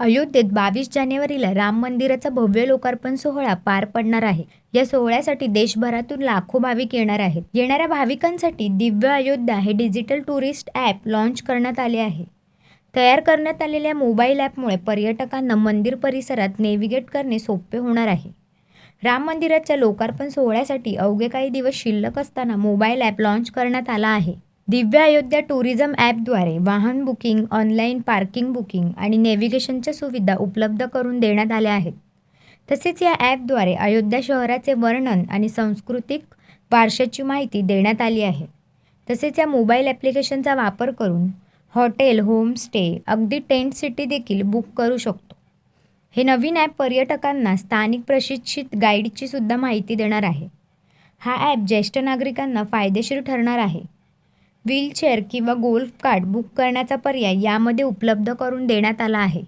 अयोध्येत बावीस जानेवारीला राम मंदिराचा भव्य लोकार्पण सोहळा पार पडणार आहे. या सोहळ्यासाठी देशभरातून लाखो भाविक येणार आहेत. येणाऱ्या भाविकांसाठी दिव्य अयोध्या हे डिजिटल टुरिस्ट ॲप लॉन्च करण्यात आले आहे. तयार करण्यात आलेल्या मोबाईल ॲपमुळे पर्यटकांना मंदिर परिसरात नेव्हिगेट करणे सोपे होणार आहे. राम मंदिराच्या लोकार्पण सोहळ्यासाठी अवघे काही दिवस शिल्लक असताना मोबाईल ॲप लॉन्च करण्यात आला आहे. दिव्य अयोध्या टुरिझम ॲपद्वारे वाहन बुकिंग ऑनलाईन पार्किंग बुकिंग आणि नेव्हिगेशनच्या सुविधा उपलब्ध करून देण्यात आल्या आहेत. तसेच या ॲपद्वारे अयोध्या शहराचे वर्णन आणि सांस्कृतिक वारशाची माहिती देण्यात आली आहे. तसेच या मोबाईल ॲप्लिकेशनचा वापर करून हॉटेल होमस्टे अगदी टेंट सिटी देखील बुक करू शकतो. हे नवीन ॲप पर्यटकांना स्थानिक प्रशिक्षित गाईडची सुद्धा माहिती देणार आहे. हा ॲप ज्येष्ठ नागरिकांना फायदेशीर ठरणार आहे. व्हीलचेअर किंवा गोल्फ कार्ट बुक करण्याचा पर्याय यामध्ये उपलब्ध करून देण्यात आला आहे.